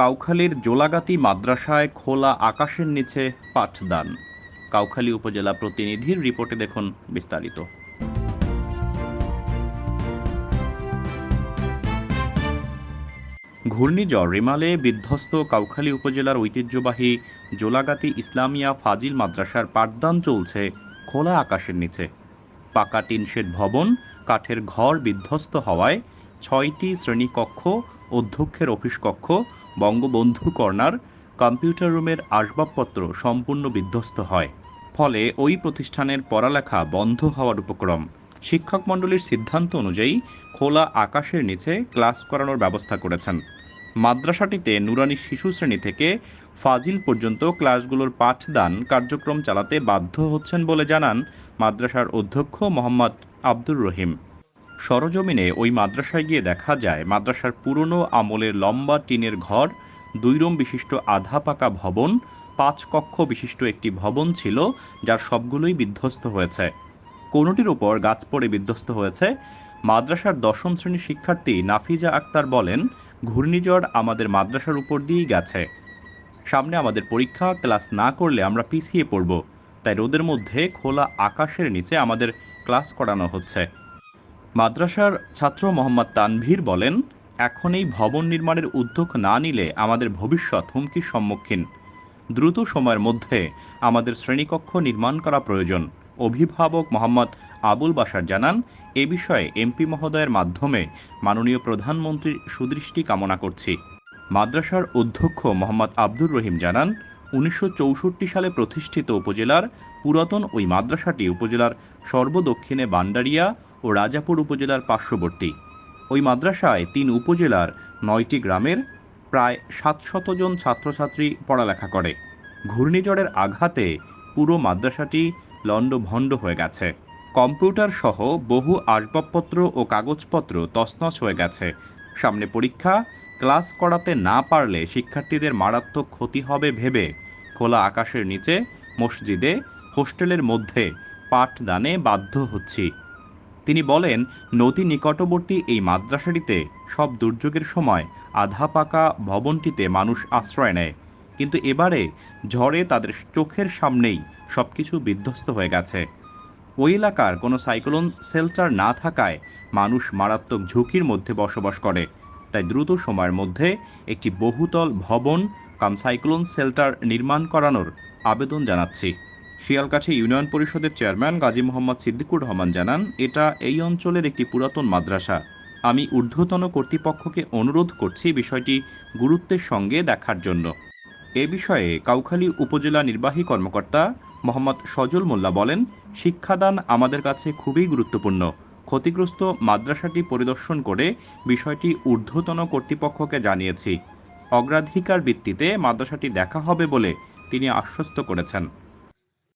কাউখালীর জোলাগাতি মাদ্রাসায় খোলা আকাশের নিচে পাঠদান। কাউখালী উপজেলা প্রতিনিধির রিপোর্টে দেখুন বিস্তারিত। ঘূর্ণিঝড় রিমালে বিধ্বস্ত কাউখালী উপজেলার ঐতিহ্যবাহী জোলাগাতি ইসলামিয়া ফাজিল মাদ্রাসার পাঠদান চলছে খোলা আকাশের নিচে। পাকা টিনশেড ভবন, কাঠের ঘর বিধ্বস্ত হওয়ায় ছয়টি শ্রেণীকক্ষ অধ্যক্ষের অফিস কক্ষ, বঙ্গবন্ধু কর্নার, কম্পিউটার রুমের আসবাবপত্র সম্পূর্ণ বিধ্বস্ত হয়। ফলে ওই প্রতিষ্ঠানের পড়ালেখা বন্ধ হওয়ার উপক্রম। শিক্ষক মণ্ডলীর সিদ্ধান্ত অনুযায়ী খোলা আকাশের নিচে ক্লাস করানোর ব্যবস্থা করেছেন। মাদ্রাসাটিতে নুরানি শিশু শ্রেণি থেকে ফাজিল পর্যন্ত ক্লাসগুলোর পাঠদান কার্যক্রম চালাতে বাধ্য হচ্ছেন বলে জানান মাদ্রাসার অধ্যক্ষ মোহাম্মদ আব্দুর রহিম। সরজমিনে ওই মাদ্রাসায় গিয়ে দেখা যায়, মাদ্রাসার পুরনো আমলের লম্বা টিনের ঘর, দুই রুম বিশিষ্ট আধা পাকা ভবন, পাঁচ কক্ষ বিশিষ্ট একটি ভবন ছিল, যার সবগুলোই বিধ্বস্ত হয়েছে। কোনোটির ওপর গাছ পড়ে বিধ্বস্ত হয়েছে। মাদ্রাসার দশম শ্রেণির শিক্ষার্থী নাফিজা আক্তার বলেন, ঘূর্ণিঝড় আমাদের মাদ্রাসার উপর দিয়েই গেছে। সামনে আমাদের পরীক্ষা, ক্লাস না করলে আমরা পিছিয়ে পড়ব। তাই রোদের মধ্যে খোলা আকাশের নিচে আমাদের ক্লাস করানো হচ্ছে। মাদ্রাসার ছাত্র মোহাম্মদ তানভীর বলেন, এখন এই ভবন নির্মাণের উদ্যোগ না নিলে আমাদের ভবিষ্যৎ হুমকির সম্মুখীন। দ্রুত সময়ের মধ্যে আমাদের শ্রেণীকক্ষ নির্মাণ করা প্রয়োজন। অভিভাবক মোহাম্মদ আবুল বাশার জানান, এ বিষয়ে এমপি মহোদয়ের মাধ্যমে মাননীয় প্রধানমন্ত্রীর সুদৃষ্টি কামনা করছি। মাদ্রাসার অধ্যক্ষ মোহাম্মদ আব্দুর রহিম জানান, উনিশশো চৌষট্টি সালে প্রতিষ্ঠিত উপজেলার পুরাতন ওই মাদ্রাসাটি উপজেলার সর্বদক্ষিণে বান্ডারিয়া ও রাজাপুর উপজেলার পার্শ্ববর্তী। ওই মাদ্রাসায় তিন উপজেলার নয়টি গ্রামের প্রায় সাতশত জন ছাত্রছাত্রী পড়ালেখা করে। ঘূর্ণিঝড়ের আঘাতে পুরো মাদ্রাসাটি লণ্ডভণ্ড হয়ে গেছে। কম্পিউটার সহ বহু আসবাবপত্র ও কাগজপত্র তছনছ হয়ে গেছে। সামনে পরীক্ষা, ক্লাস করাতে না পারলে শিক্ষার্থীদের মারাত্মক ক্ষতি হবে ভেবে খোলা আকাশের নিচে, মসজিদে, হোস্টেলের মধ্যে পাঠদানে বাধ্য হচ্ছি। তিনি বলেন, নদী নিকটবর্তী এই মাদ্রাসাটিতে সব দুর্যোগের সময় আধা পাকা ভবনটিতে মানুষ আশ্রয় নেয়। কিন্তু এবারে ঝড়ে তাদের চোখের সামনেই সব কিছু বিধ্বস্ত হয়ে গেছে। ওই এলাকার কোনো সাইক্লোন শেল্টার না থাকায় মানুষ মারাত্মক ঝুঁকির মধ্যে বসবাস করে। তাই দ্রুত সময়ের মধ্যে একটি বহুতল ভবন কাম সাইক্লোন শেল্টার নির্মাণ করানোর আবেদন জানাচ্ছি। শিয়ালকাঠি ইউনিয়ন পরিষদের চেয়ারম্যান গাজী মোহাম্মদ সিদ্দিকুর রহমান জানান, এটা এই অঞ্চলের একটি পুরাতন মাদ্রাসা। আমি ঊর্ধ্বতন কর্তৃপক্ষকে অনুরোধ করছি বিষয়টি গুরুত্বের সঙ্গে দেখার জন্য। এ বিষয়ে কাউখালী উপজেলা নির্বাহী কর্মকর্তা মোহাম্মদ সজল মোল্লা বলেন, শিক্ষাদান আমাদের কাছে খুবই গুরুত্বপূর্ণ। ক্ষতিগ্রস্ত মাদ্রাসাটি পরিদর্শন করে বিষয়টি ঊর্ধ্বতন কর্তৃপক্ষকে জানিয়েছি। অগ্রাধিকার ভিত্তিতে মাদ্রাসাটি দেখা হবে বলে তিনি আশ্বস্ত করেছেন।